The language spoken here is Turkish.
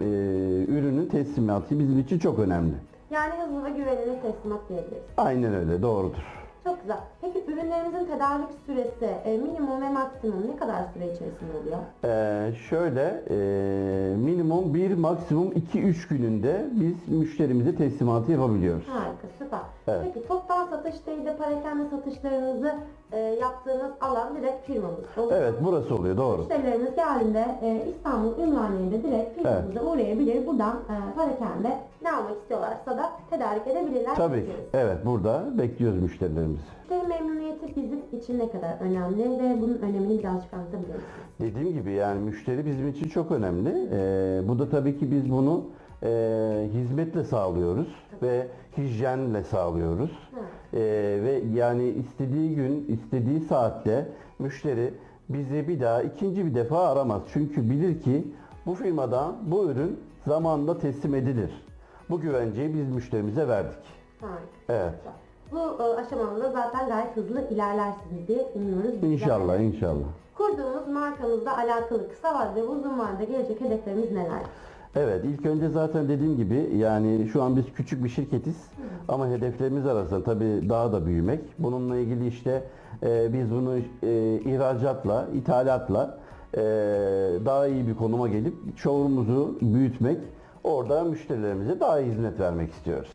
e, ürünün teslimatı bizim için çok önemli. Yani hızlı ve güvenilir teslimat diyebiliriz. Aynen öyle, doğrudur. Çok güzel. Peki ürünlerimizin tedarik süresi e, minimum ve maksimum ne kadar süre içerisinde oluyor? Ee, şöyle, e, minimum 1, maksimum 2-3 gününde biz müşterimize teslimatı yapabiliyoruz. Harika. Evet. Peki toptan satış değil de parakende satışlarınızı e, yaptığınız alan direkt firmamız. Oluyor. Evet, burası oluyor, doğru. Müşterilerimiz geldiğinde e, İstanbul Ünvaniye'de direkt firmamıza uğrayabilir. Buradan e, parakende ne almak istiyorlarsa da tedarik edebilirler. Tabii ki. Evet, burada bekliyoruz müşterilerimizi. Müşteri memnuniyeti bizim için ne kadar önemli ve bunun önemini birazcık anlatabilir misiniz? Dediğim gibi yani müşteri bizim için çok önemli. Ee, bu da tabii ki biz bunu e, hizmetle sağlıyoruz ve hijyenle sağlıyoruz. Ee, ve yani istediği gün, istediği saatte müşteri bizi bir daha ikinci bir defa aramaz. Çünkü bilir ki bu firmadan bu ürün zamanında teslim edilir. Bu güvenceyi biz müşterimize verdik. Harika. Evet. Bu e, aşamada zaten gayet hızlı ilerlersiniz diye umuyoruz. bizler. İnşallah, inşallah. Kurduğumuz markamızla alakalı kısa vadede ve uzun vadede gelecek hedeflerimiz neler? Evet ilk önce zaten dediğim gibi yani şu an biz küçük bir şirketiz ama hedeflerimiz arasında tabii daha da büyümek. Bununla ilgili işte e, biz bunu e, ihracatla, ithalatla e, daha iyi bir konuma gelip showroom'umuzu büyütmek, orada müşterilerimize daha iyi hizmet vermek istiyoruz.